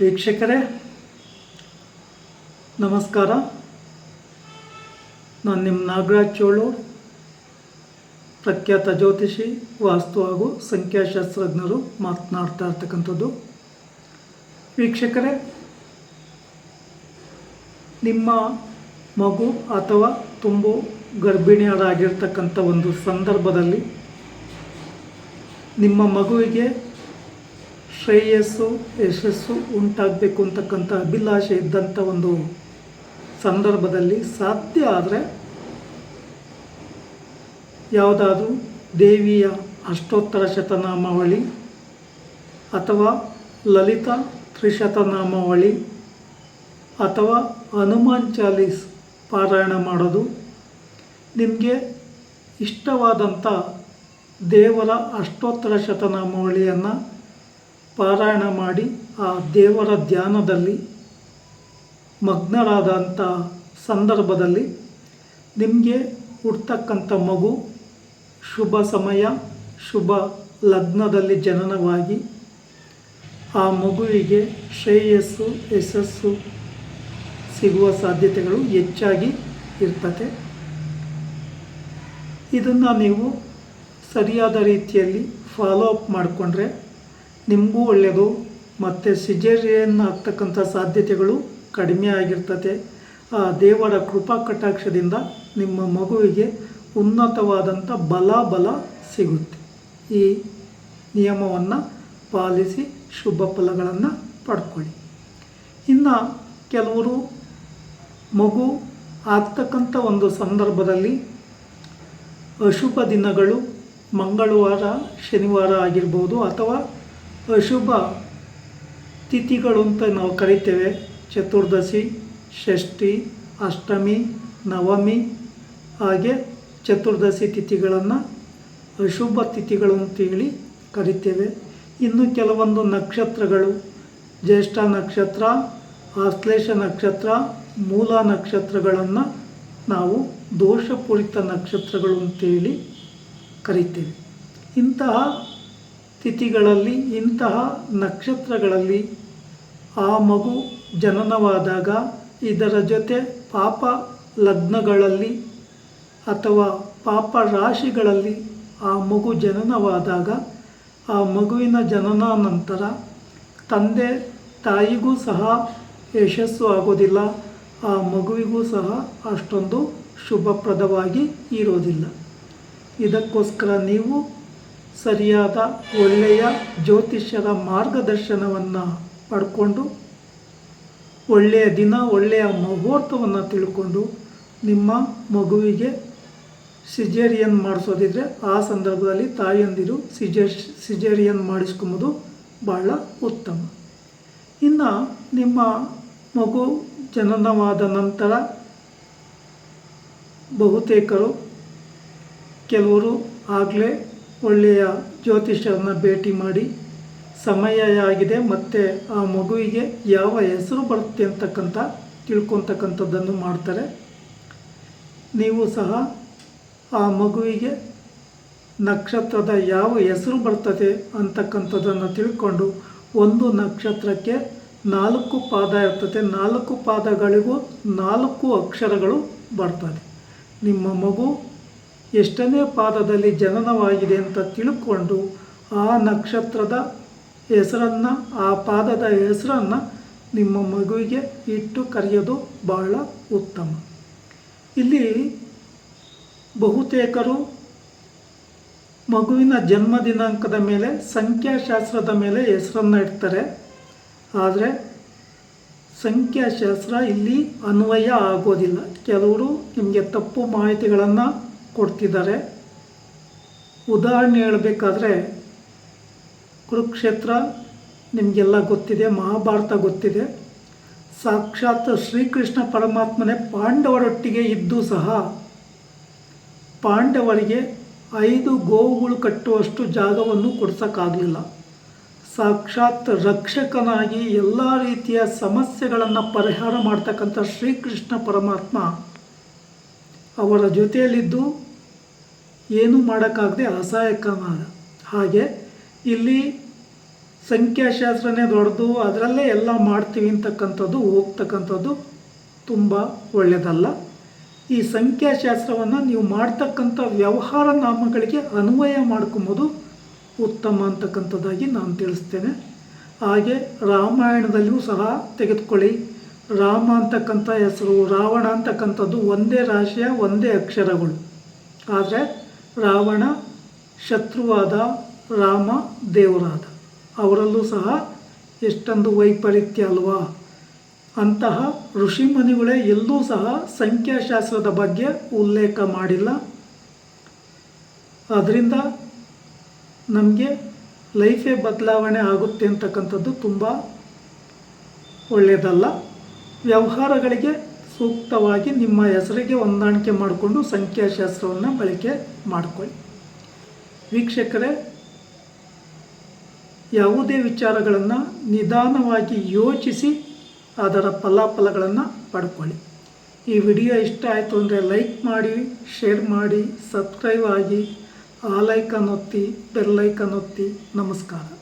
ವೀಕ್ಷಕರೇ, ನಮಸ್ಕಾರ. ನಾನು ನಿಮ್ಮ ನಾಗರಾಜ್ ಚೋಳೂರ್ ಪ್ರಖ್ಯಾತ ಜ್ಯೋತಿಷಿ, ವಾಸ್ತು ಹಾಗೂ ಸಂಖ್ಯಾಶಾಸ್ತ್ರಜ್ಞರು ಮಾತನಾಡ್ತಾ ಇರ್ತಕ್ಕಂಥದ್ದು. ವೀಕ್ಷಕರೇ, ನಿಮ್ಮ ಮಗು ಅಥವಾ ತುಂಬು ಗರ್ಭಿಣಿಯರಾಗಿರ್ತಕ್ಕಂಥ ಒಂದು ಸಂದರ್ಭದಲ್ಲಿ ನಿಮ್ಮ ಮಗುವಿಗೆ ಶ್ರೇಯಸ್ಸು, ಯಶಸ್ಸು ಉಂಟಾಗಬೇಕು ಅಂತಕ್ಕಂಥ ಅಭಿಲಾಷೆ ಇದ್ದಂಥ ಒಂದು ಸಂದರ್ಭದಲ್ಲಿ ಸಾಧ್ಯ ಆದರೆ ಯಾವುದಾದ್ರೂ ದೇವಿಯ ಅಷ್ಟೋತ್ತರ ಶತನಾಮಾವಳಿ ಅಥವಾ ಲಲಿತ ತ್ರಿಶತನಾಮಾವಳಿ ಅಥವಾ ಹನುಮಾನ್ ಚಾಲೀಸ್ ಪಾರಾಯಣ ಮಾಡೋದು ನಿಮಗೆ ಇಷ್ಟವಾದಂಥ ದೇವರ ಅಷ್ಟೋತ್ತರ ಶತನಾಮಾವಳಿಯನ್ನು ಪಾರಾಯಣ ಮಾಡಿ ಆ ದೇವರ ಧ್ಯಾನದಲ್ಲಿ ಮಗ್ನರಾದಂಥ ಸಂದರ್ಭದಲ್ಲಿ ನಿಮಗೆ ಹುಡ್ತಕ್ಕಂಥ ಮಗು ಶುಭ ಸಮಯ, ಶುಭ ಲಗ್ನದಲ್ಲಿ ಜನನವಾಗಿ ಆ ಮಗುವಿಗೆ ಶ್ರೇಯಸ್ಸು, ಯಶಸ್ಸು ಸಿಗುವ ಸಾಧ್ಯತೆಗಳು ಹೆಚ್ಚಾಗಿ ಇರ್ತದೆ ಇದನ್ನು ನೀವು ಸರಿಯಾದ ರೀತಿಯಲ್ಲಿ ಫಾಲೋ ಅಪ್ ಮಾಡಿಕೊಂಡ್ರೆ ನಿಮಗೂ ಒಳ್ಳೆಯದು ಮತ್ತು ಸಿಜೇರಿಯನ್ ಆಗ್ತಕ್ಕಂಥ ಸಾಧ್ಯತೆಗಳು ಕಡಿಮೆ ಆಗಿರ್ತದೆ ಆ ದೇವರ ಕೃಪಾ ಕಟಾಕ್ಷದಿಂದ ನಿಮ್ಮ ಮಗುವಿಗೆ ಉನ್ನತವಾದಂಥ ಬಲ ಬಲ ಸಿಗುತ್ತೆ. ಈ ನಿಯಮವನ್ನು ಪಾಲಿಸಿ ಶುಭ ಫಲಗಳನ್ನು ಪಡ್ಕೊಳ್ಳಿ. ಇನ್ನು ಕೆಲವರು ಮಗು ಆಗ್ತಕ್ಕಂಥ ಒಂದು ಸಂದರ್ಭದಲ್ಲಿ ಅಶುಭ ದಿನಗಳು ಮಂಗಳವಾರ, ಶನಿವಾರ ಆಗಿರ್ಬೋದು ಅಥವಾ ಅಶುಭ ತಿಥಿಗಳು ಅಂತ ನಾವು ಕರಿತೇವೆ. ಚತುರ್ದಶಿ, ಷಷ್ಠಿ, ಅಷ್ಟಮಿ, ನವಮಿ ಹಾಗೆ ಚತುರ್ದಶಿ ತಿಥಿಗಳನ್ನು ಅಶುಭ ತಿಥಿಗಳು ಅಂತೇಳಿ ಕರಿತೇವೆ. ಇನ್ನು ಕೆಲವೊಂದು ನಕ್ಷತ್ರಗಳು, ಜ್ಯೇಷ್ಠ ನಕ್ಷತ್ರ, ಆಶ್ಲೇಷ ನಕ್ಷತ್ರ, ಮೂಲ ನಕ್ಷತ್ರಗಳನ್ನು ನಾವು ದೋಷಪೂರಿತ ನಕ್ಷತ್ರಗಳು ಅಂತೇಳಿ ಕರಿತೇವೆ. ಇಂತಹ ತಿಥಿಗಳಲ್ಲಿ ಇಂತಹ ನಕ್ಷತ್ರಗಳಲ್ಲಿ ಆ ಮಗು ಜನನವಾದಾಗ ಇದರ ಜೊತೆ ಪಾಪ ಲಗ್ನಗಳಲ್ಲಿ ಅಥವಾ ಪಾಪ ರಾಶಿಗಳಲ್ಲಿ ಆ ಮಗು ಜನನವಾದಾಗ ಆ ಮಗುವಿನ ಜನನ ನಂತರ ತಂದೆ ತಾಯಿಗೂ ಸಹ ಯಶಸ್ಸು ಆಗೋದಿಲ್ಲ, ಆ ಮಗುವಿಗೂ ಸಹ ಅಷ್ಟೊಂದು ಶುಭಪ್ರದವಾಗಿ ಇರೋದಿಲ್ಲ. ಇದಕ್ಕೋಸ್ಕರ ನೀವು ಸರಿಯಾದ ಒಳ್ಳೆಯ ಜ್ಯೋತಿಷ್ಯದ ಮಾರ್ಗದರ್ಶನವನ್ನು ಪಡ್ಕೊಂಡು, ಒಳ್ಳೆಯ ದಿನ, ಒಳ್ಳೆಯ ಮುಹೂರ್ತವನ್ನು ತಿಳ್ಕೊಂಡು ನಿಮ್ಮ ಮಗುವಿಗೆ ಸಿಜೇರಿಯನ್ ಮಾಡಿಸೋದಿದ್ರೆ ಆ ಸಂದರ್ಭದಲ್ಲಿ ತಾಯಿಯಂದಿರು ಸಿಜೇರ್, ಸಿಜೇರಿಯನ್ ಮಾಡಿಸ್ಕೊಂಬೋದು ಭಾಳ ಉತ್ತಮ. ಇನ್ನು ನಿಮ್ಮ ಮಗು ಜನನವಾದ ನಂತರ ಬಹುತೇಕರು, ಕೆಲವರು ಆಗಲೇ ಒಳ್ಳೆಯ ಜ್ಯೋತಿಷ್ಯರನ್ನು ಭೇಟಿ ಮಾಡಿ ಸಮಯ ಆಗಿದೆ ಮತ್ತು ಆ ಮಗುವಿಗೆ ಯಾವ ಹೆಸರು ಬರುತ್ತೆ ಅಂತಕ್ಕಂಥ ತಿಳ್ಕೊತಕ್ಕಂಥದ್ದನ್ನು ಮಾಡ್ತಾರೆ. ನೀವು ಸಹ ಆ ಮಗುವಿಗೆ ನಕ್ಷತ್ರದ ಯಾವ ಹೆಸರು ಬರ್ತದೆ ಅಂತಕ್ಕಂಥದ್ದನ್ನು ತಿಳ್ಕೊಂಡು ಒಂದು ನಕ್ಷತ್ರಕ್ಕೆ ನಾಲ್ಕು ಪಾದ ಇರ್ತದೆ. ನಾಲ್ಕು ಪಾದಗಳಿಗೂ ನಾಲ್ಕು ಅಕ್ಷರಗಳು ಬರ್ತದೆ. ನಿಮ್ಮ ಮಗು ಎಷ್ಟನೇ ಪಾದದಲ್ಲಿ ಜನನವಾಗಿದೆ ಅಂತ ತಿಳ್ಕೊಂಡು ಆ ನಕ್ಷತ್ರದ ಹೆಸರನ್ನು, ಆ ಪಾದದ ಹೆಸರನ್ನು ನಿಮ್ಮ ಮಗುವಿಗೆ ಇಟ್ಟು ಕರೆಯೋದು ಬಹಳ ಉತ್ತಮ. ಇಲ್ಲಿ ಬಹುತೇಕರು ಮಗುವಿನ ಜನ್ಮ ದಿನಾಂಕದ ಮೇಲೆ, ಸಂಖ್ಯಾಶಾಸ್ತ್ರದ ಮೇಲೆ ಹೆಸರನ್ನು ಇಡ್ತಾರೆ. ಆದರೆ ಸಂಖ್ಯಾಶಾಸ್ತ್ರ ಇಲ್ಲಿ ಅನ್ವಯ ಆಗೋದಿಲ್ಲ. ಕೆಲವರು ನಿಮಗೆ ತಪ್ಪು ಮಾಹಿತಿಗಳನ್ನು ಕೊಡ್ತಿದ್ದಾರೆ. ಉದಾಹರಣೆ ಹೇಳಬೇಕಾದ್ರೆ, ಕುರುಕ್ಷೇತ್ರ ನಿಮಗೆಲ್ಲ ಗೊತ್ತಿದೆ, ಮಹಾಭಾರತ ಗೊತ್ತಿದೆ. ಸಾಕ್ಷಾತ್ ಶ್ರೀಕೃಷ್ಣ ಪರಮಾತ್ಮನೇ ಪಾಂಡವರೊಟ್ಟಿಗೆ ಇದ್ದು ಸಹ ಪಾಂಡವರಿಗೆ ಐದು ಗೋವುಗಳು ಕಟ್ಟುವಷ್ಟು ಜಾಗವನ್ನು ಕೊಡ್ಸೋಕ್ಕಾಗಲಿಲ್ಲ. ಸಾಕ್ಷಾತ್ ರಕ್ಷಕನಾಗಿ ಎಲ್ಲ ರೀತಿಯ ಸಮಸ್ಯೆಗಳನ್ನು ಪರಿಹಾರ ಮಾಡ್ತಕ್ಕಂಥ ಶ್ರೀಕೃಷ್ಣ ಪರಮಾತ್ಮ ಅವರ ಜೊತೆಯಲ್ಲಿದ್ದು ಏನೂ ಮಾಡೋಕ್ಕಾಗದೆ ಅಸಹಾಯಕನಾದ ಹಾಗೆ ಇಲ್ಲಿ ಸಂಖ್ಯಾಶಾಸ್ತ್ರನೇ ದೊಡ್ಡದು, ಅದರಲ್ಲೇ ಎಲ್ಲ ಮಾಡ್ತೀವಿ ಅಂತಕ್ಕಂಥದ್ದು, ಹೋಗ್ತಕ್ಕಂಥದ್ದು ತುಂಬ ಒಳ್ಳೆಯದಲ್ಲ ಈ ಸಂಖ್ಯಾಶಾಸ್ತ್ರವನ್ನು ನೀವು ಮಾಡ್ತಕ್ಕಂಥ ವ್ಯವಹಾರ ನಾಮಗಳಿಗೆ ಅನ್ವಯ ಮಾಡ್ಕೊಂಬೋದು. ಉತ್ತಮ ಅಂತಕ್ಕಂಥದ್ದಾಗಿ ನಾನು ತಿಳಿಸ್ತೇನೆ. ಹಾಗೆ ರಾಮಾಯಣದಲ್ಲಿಯೂ ಸಹ ತೆಗೆದುಕೊಳ್ಳಿ. ರಾಮ ಅಂತಕ್ಕಂಥ ಹೆಸರು, ರಾವಣ ಅಂತಕ್ಕಂಥದ್ದು ಒಂದೇ ರಾಶಿಯ ಒಂದೇ ಅಕ್ಷರಗಳು. ಆದರೆ ರಾವಣ ಶತ್ರುವಾದ, ರಾಮ ದೇವರಾದ. ಅವರಲ್ಲೂ ಸಹ ಎಷ್ಟೊಂದು ವೈಪರೀತ್ಯ ಅಲ್ವಾ? ಅಂತಹ ಋಷಿಮುನಿಗಳೇ ಎಲ್ಲೂ ಸಹ ಸಂಖ್ಯಾಶಾಸ್ತ್ರದ ಬಗ್ಗೆ ಉಲ್ಲೇಖ ಮಾಡಿಲ್ಲ. ಅದರಿಂದ ನಮಗೆ ಲೈಫೇ ಬದಲಾವಣೆ ಆಗುತ್ತೆ ಅಂತಕ್ಕಂಥದ್ದು ತುಂಬ ಒಳ್ಳೆಯದಲ್ಲ ವ್ಯವಹಾರಗಳಿಗೆ ಸೂಕ್ತವಾಗಿ ನಿಮ್ಮ ಹೆಸರಿಗೆ ಹೊಂದಾಣಿಕೆ ಮಾಡಿಕೊಂಡು ಸಂಖ್ಯಾಶಾಸ್ತ್ರವನ್ನು ಬಳಕೆ ಮಾಡಿಕೊಳ್ಳಿ. ವೀಕ್ಷಕರೇ, ಯಾವುದೇ ವಿಚಾರಗಳನ್ನು ನಿಧಾನವಾಗಿ ಯೋಚಿಸಿ ಅದರ ಫಲಾಫಲಗಳನ್ನು ಪಡ್ಕೊಳ್ಳಿ. ಈ ವಿಡಿಯೋ ಇಷ್ಟ ಆಯಿತು ಅಂದರೆ ಲೈಕ್ ಮಾಡಿ, ಶೇರ್ ಮಾಡಿ, ಸಬ್ಸ್ಕ್ರೈಬ್ ಆಗಿ, ಆ ಲೈಕನ್ ಒತ್ತಿ ಬೆಲ್ಲೈಕನ್ ಒತ್ತಿ. ನಮಸ್ಕಾರ.